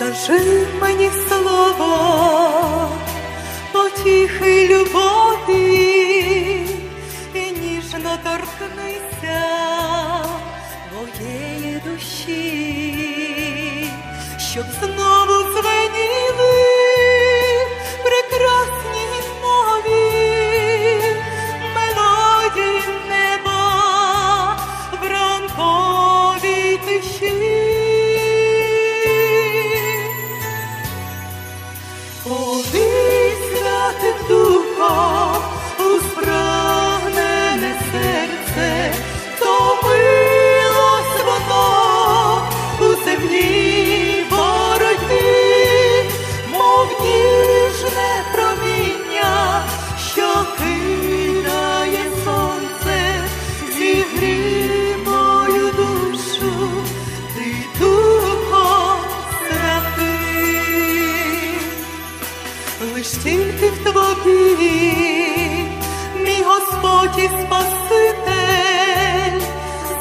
Скажи мені слово, потіхи любові, і ніжно торкнися моєї душі, щоб знову звеніли Лиш тільки в тобі, мій Господь і Спаситель,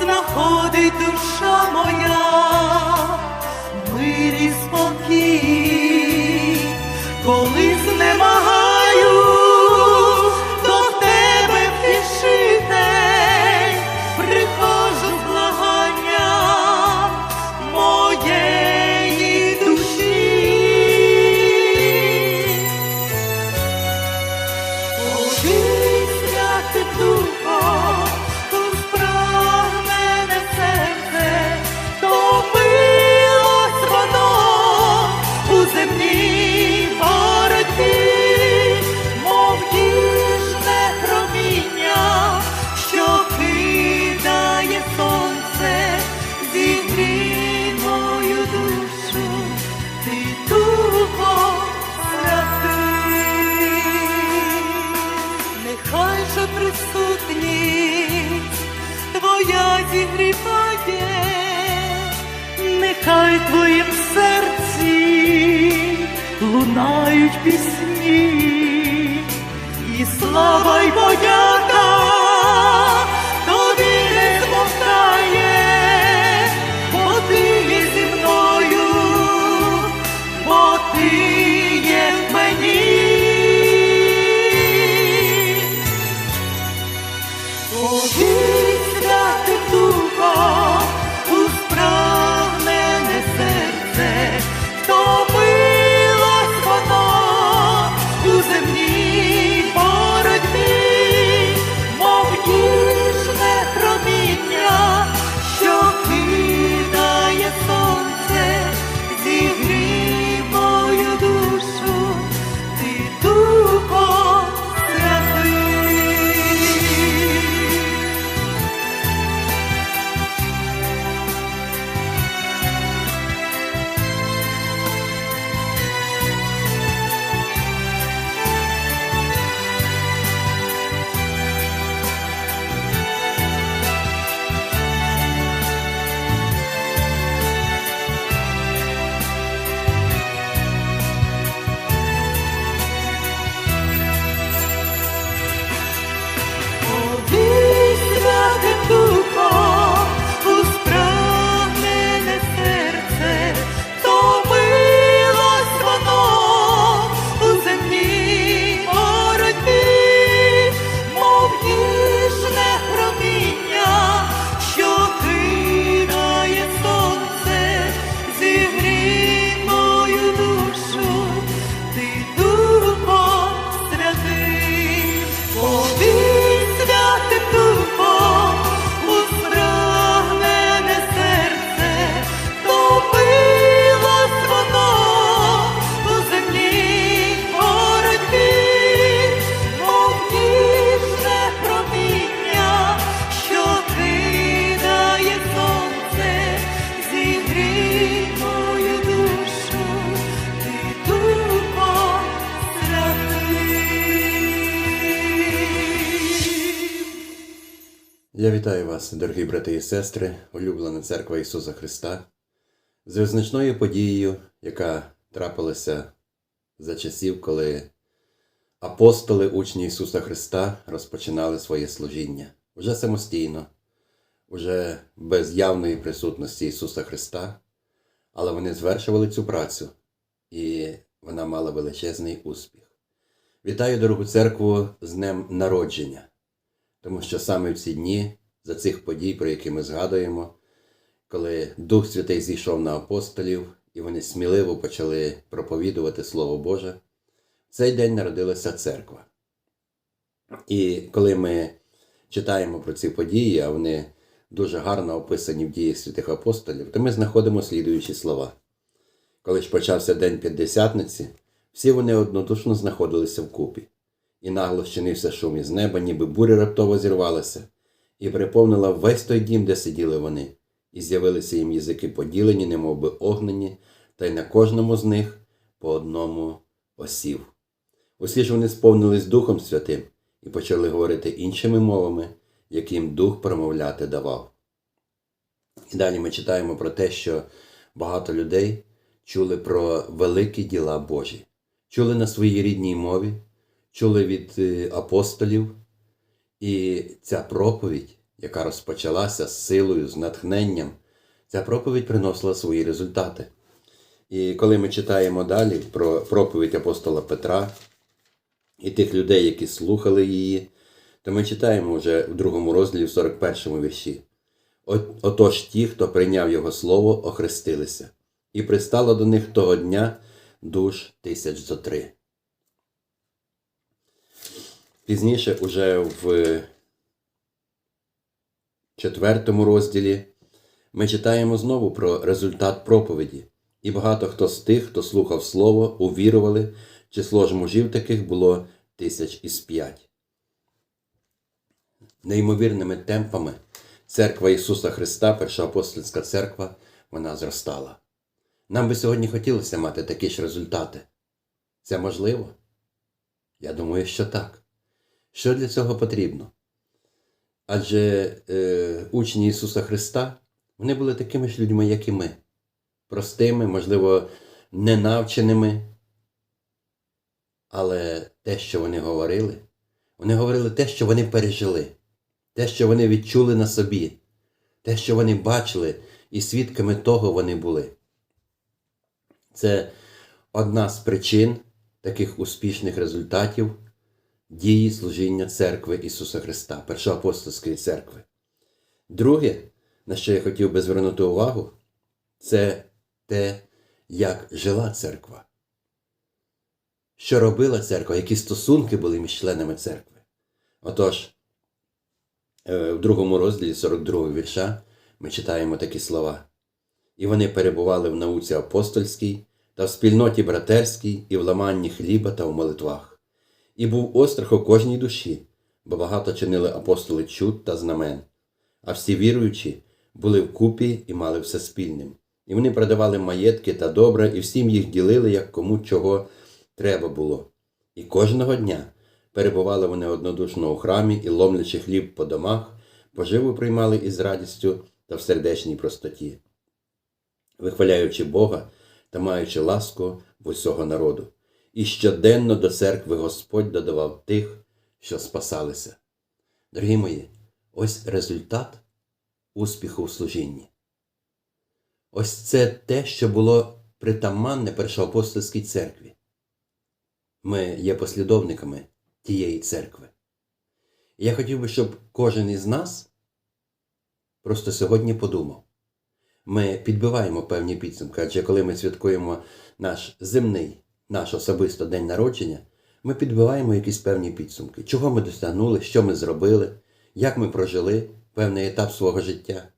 знаходить душа моя, мир і спокій, коли знемагаю, пісні, і слава й подяка Я вітаю вас, дорогі брати і сестри, улюблена церква Ісуса Христа, з визначною подією, яка трапилася за часів, коли апостоли, учні Ісуса Христа, розпочинали своє служіння уже самостійно, уже без явної присутності Ісуса Христа, але вони звершували цю працю, і вона мала величезний успіх. Вітаю дорогу церкву з Днем Народження, тому що саме в ці дні, за цих подій, про які ми згадуємо, коли Дух Святий зійшов на апостолів, і вони сміливо почали проповідувати Слово Боже, в цей день народилася церква. І коли ми читаємо про ці події, а вони дуже гарно описані в діях святих апостолів, то ми знаходимо слідуючі слова. Коли ж почався день П'ятдесятниці, всі вони однодушно знаходилися вкупі, і нагло щинився шум із неба, ніби буря раптово зірвалася, і переповнила весь той дім, де сиділи вони, і з'явилися їм язики поділені, немов би огнені, та й на кожному з них по одному осів. Усі ж вони сповнились Духом Святим і почали говорити іншими мовами, яким Дух промовляти давав. І далі ми читаємо про те, що багато людей чули про великі діла Божі, чули на своїй рідній мові, чули від е, апостолів, і ця проповідь, яка розпочалася з силою, з натхненням, ця проповідь приносила свої результати. І коли ми читаємо далі про проповідь апостола Петра і тих людей, які слухали її, то ми читаємо вже в другому розділі, в 41 вірші. Отож ті, хто прийняв його слово, охрестилися, і пристало до них того дня душ тисяч зо три. Пізніше, уже в четвертому розділі, ми читаємо знову про результат проповіді, і багато хто з тих, хто слухав слово, увірували, число ж мужів таких було тисяч із п'ять. Неймовірними темпами церква Ісуса Христа, Перша апостольська церква, вона зростала. Нам би сьогодні хотілося мати такі ж результати. Це можливо? Я думаю, що так. Що для цього потрібно? Адже е, учні Ісуса Христа вони були такими ж людьми, як і ми, простими, можливо, ненавченими. Але те, що вони говорили, вони говорили те, що вони пережили, те, що вони відчули на собі, те, що вони бачили, і свідками того вони були. Це одна з причин таких успішних результатів дії служіння церкви Ісуса Христа, Першоапостольської церкви. Друге, на що я хотів би звернути увагу, це те, як жила церква. Що робила церква, які стосунки були між членами церкви. Отож, е, в другому розділі 42 вірша ми читаємо такі слова. І вони перебували в науці апостольській та в спільноті братерській, і в ламанні хліба та в молитвах. І був острах у кожній душі, бо багато чинили апостоли чуд та знамен, а всі віруючі були вкупі і мали все спільним. І вони продавали маєтки та добре, і всім їх ділили, як кому чого треба було. І кожного дня перебували вони однодушно у храмі і, ломлячи хліб по домах, поживу приймали із радістю та в сердечній простоті, вихваляючи Бога та маючи ласку в усього народу. І щоденно до церкви Господь додавав тих, що спасалися. Дорогі мої, ось результат успіху в служінні. Ось це те, що було притаманне першоапостольській церкві. Ми є послідовниками тієї церкви. Я хотів би, щоб кожен із нас просто сьогодні подумав. Ми підбиваємо певні підсумки, адже коли ми святкуємо наш земний, наш особисто день народження, ми підбиваємо якісь певні підсумки, чого ми досягнули, що ми зробили, як ми прожили певний етап свого життя.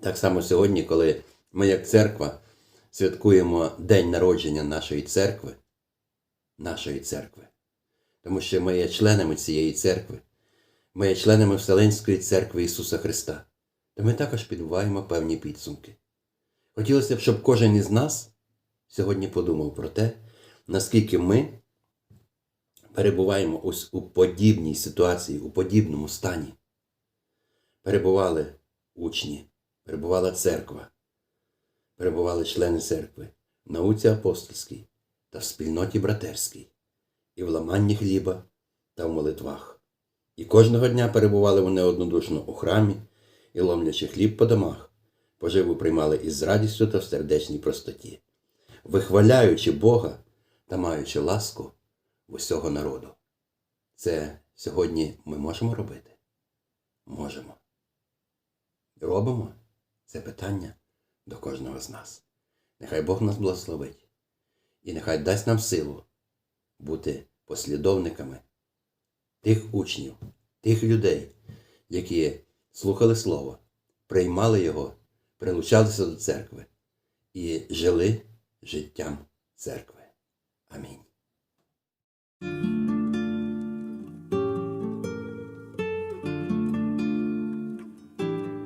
Так само сьогодні, коли ми, як церква, святкуємо День народження нашої церкви, нашої церкви, тому що ми є членами цієї церкви, ми є членами Вселенської церкви Ісуса Христа, то ми також підбуваємо певні підсумки. Хотілося б, щоб кожен із нас сьогодні подумав про те, наскільки ми перебуваємо ось у подібній ситуації, у подібному стані. Перебували учні, перебувала церква, перебували члени церкви в науці апостольській та в спільноті братерській, і в ламанні хліба та в молитвах. І кожного дня перебували вони однодушно у храмі і ломлячи хліб по домах, поживу приймали із радістю та в сердечній простоті, вихваляючи Бога та маючи ласку в усього народу. Це сьогодні ми можемо робити? Можемо. Робимо це питання до кожного з нас. Нехай Бог нас благословить і нехай дасть нам силу бути послідовниками тих учнів, тих людей, які слухали Слово, приймали його, прилучалися до церкви і жили життям церкви. Амінь.